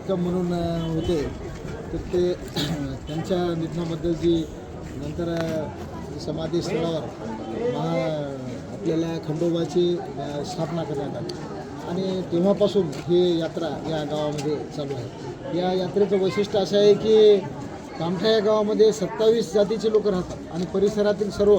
निकम म्हणून होते. तर ते त्यांच्या निधनाबद्दल जी नंतर समाधीस्थळावर महा आपल्याला खंडोबाची स्थापना करण्यात आली. आणि तेव्हापासून ही यात्रा या गावामध्ये चालू आहे. या यात्रेचं वैशिष्ट्य असं आहे की कामठा या गावामध्ये सत्तावीस जातीचे लोक राहतात. आणि परिसरातील सर्व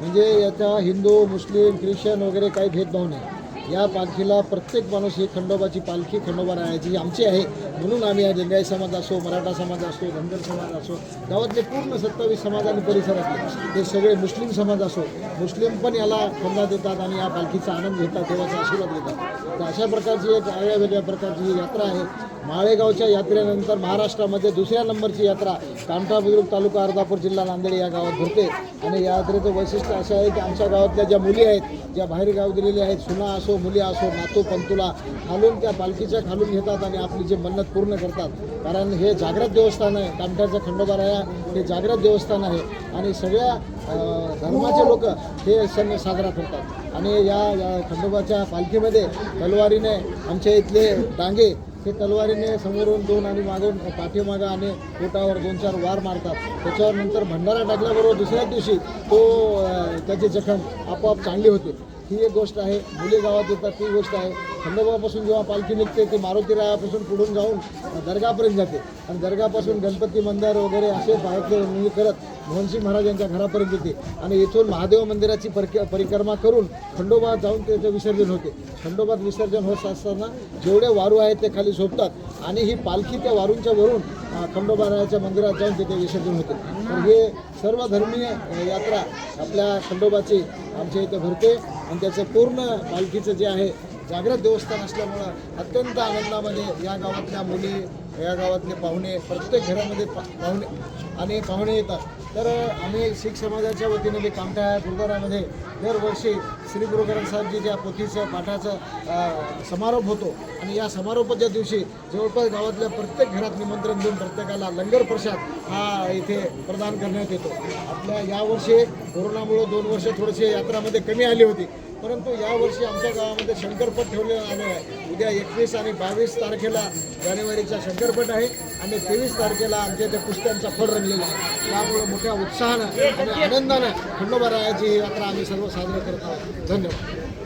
म्हणजे याचा हिंदू मुस्लिम ख्रिश्चन वगैरे काही भेदभाव नाही. या पालखीला प्रत्येक माणूस ही खंडोबाची पालखी खंडोबा राहायची ही आमची आहे. म्हणून आम्ही जंगाई समाज असो मराठा समाज असो धनगर समाज असो गावातले पूर्ण सत्तावीस समाज आणि परिसरातले ते सगळे मुस्लिम समाज असो मुस्लिम पण याला खंडा देतात आणि या पालखीचा आनंद घेतात देवाचा आशीर्वाद घेतात. तर अशा प्रकारची एक आगळ्या वेगळ्या प्रकारची ही यात्रा आहे. माळेगावच्या यात्रेनंतर महाराष्ट्रामध्ये दुसऱ्या नंबरची यात्रा कामठा बुद्रुक तालुका अर्धापूर जिल्हा नांदेड या गावात भरते. आणि या यात्रेचं वैशिष्ट्य असं आहे की आमच्या गावातल्या ज्या मुली आहेत ज्या बाहेर गाव दिलेल्या आहेत सुना असो मुली असो नातू पंतुला खालून त्या पालखीच्या खालून घेतात आणि आपली जी मन्नत पूर्ण करतात. कारण हे जागृत देवस्थान आहे कामठ्याचं खंडोबाराया हे जागृत देवस्थान आहे आणि सगळ्या धर्माचे लोक हे सण साजरा करतात. आणि या या खंडोबाच्या पालखीमध्ये तलवारीने आमच्या इथले डांगे हे तलवारीने समोरून दोन आणि मागून पाठीमागा आणि पोटावर दोन चार वार मारतात. त्याच्यावर नंतर भंडारा टाकल्याबरोबर दुसऱ्याच दिवशी तो त्याची जखम आपोआप चांगली होते. ही एक गोष्ट आहे. मुली गावात येतात ती गोष्ट आहे. खंडोबापासून जेव्हा पालखी निघते ती मारुती रायापासून पुढून जाऊन दर्गापर्यंत जाते. आणि दर्गापासून गणपती मंदिर वगैरे असे पायातले म्हणजे करत मोहनसिंग महाराज यांच्या घरापर्यंत येते. आणि इथून महादेव मंदिराची परिक परिक्रमा करून खंडोबात जाऊन त्याचं विसर्जन होते. खंडोबात विसर्जन होत असताना जेवढे वारू आहेत ते खाली झोपतात. आणि ही पालखी त्या वारूंच्या वरून खंडोबाराच्या खंडोबा मंदिरात जाऊन तिथे विसर्जन होते. तर हे सर्व धर्मीय यात्रा आपल्या खंडोबाची आमच्या इथे भरते आणि त्याचं पूर्ण पालखीचं जे आहे जागृत देवस्थान असल्यामुळं अत्यंत आनंदामध्ये या गावातल्या मुली या गावातले पाहुणे प्रत्येक घरामध्ये पा पाहुणे आणि पाहुणे येतात. तर आम्ही शीख समाजाच्या वतीने मी कामठा गुरुद्वारामध्ये दरवर्षी श्री गुरु ग्रंथ साहेबजीच्या पोथीचं पाठाचा समारोप होतो. आणि या समारोपाच्या दिवशी जवळपास गावातल्या प्रत्येक घरात निमंत्रण देऊन प्रत्येकाला लंगर प्रसाद हा इथे प्रदान करण्यात येतो. आपल्या यावर्षी कोरोनामुळं दोन वर्ष थोडेसे यात्रामध्ये कमी आली होती. परंतु यावर्षी आमच्या गावामध्ये शंकरपट ठेवलेलं आलं आहे. उद्या एकवीस आणि बावीस तारखेला जानेवारीचा चित्रपट आहे आणि तेवीस तारखेला आमच्या इथे कुस्त्यांचा फळ रंगलेला आहे. त्यामुळे मोठ्या उत्साहानं आणि आनंदानं खंडोबा रायाची ही यात्रा आम्ही सर्व साजरी करत आहोत. धन्यवाद.